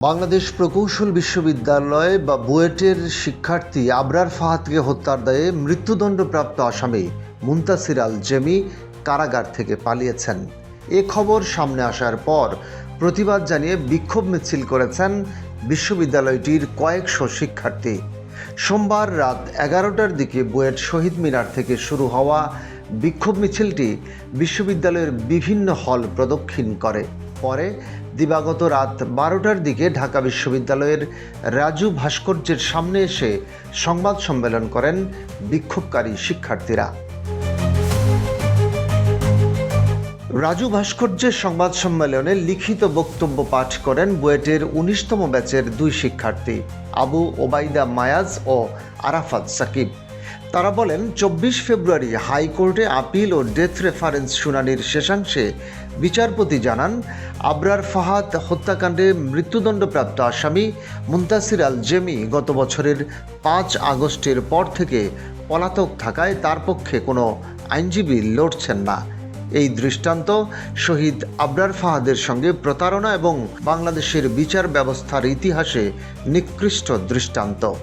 বাংলাদেশ প্রকৌশল বিশ্ববিদ্যালয় বা বুয়েটের শিক্ষার্থী আবরার ফাহাদকে হত্যার দায়ে মৃত্যুদণ্ডপ্রাপ্ত আসামি মুন্তাসির আল জেমি কারাগার থেকে পালিয়েছেন। এ খবর সামনে আসার পর প্রতিবাদ জানিয়ে বিক্ষোভ মিছিল করেছেন বিশ্ববিদ্যালয়টির কয়েকশো শিক্ষার্থী। সোমবার রাত এগারোটার দিকে বুয়েট শহীদ মিনার থেকে শুরু হওয়া বিক্ষোভ মিছিলটি বিশ্ববিদ্যালয়ের বিভিন্ন হল প্রদক্ষিণ করে। পরে দিবাগত রাত বারোটার দিকে ঢাকা বিশ্ববিদ্যালয়ের রাজু ভাস্কর্যের সামনে এসে সংবাদ সম্মেলন করেন বিক্ষোভকারী শিক্ষার্থীরা। রাজু ভাস্কর্যের সংবাদ সম্মেলনে লিখিত বক্তব্য পাঠ করেন বুয়েটের উনিশতম ব্যাচের দুই শিক্ষার্থী, আবু ওবাইদা মায়াজ ও আরাফাত সাকিব। তারা বলেন, চব্বিশ ফেব্রুয়ারি হাইকোর্টে আপিল ও ডেথ রেফারেন্স শুনানির শেষাংশে বিচারপতি জানান, আবরার ফাহাদ হত্যাকাণ্ডে মৃত্যুদণ্ডপ্রাপ্ত আসামি মুন্তাসির আল জেমি গত বছরের পাঁচ আগস্টের পর থেকে পলাতক থাকায় তার পক্ষে কোনো আইনজীবী লড়ছেন না। এই দৃষ্টান্ত শহীদ আবরার ফাহাদের সঙ্গে প্রতারণা এবং বাংলাদেশের বিচার ব্যবস্থার ইতিহাসে নিকৃষ্ট দৃষ্টান্ত।